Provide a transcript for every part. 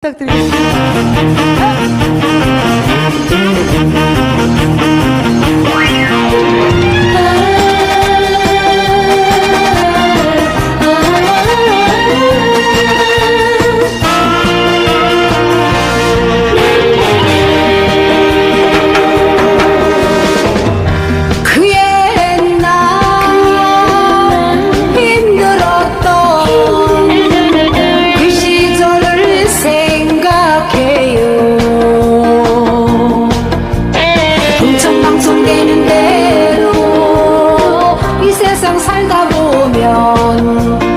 부 살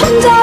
혼자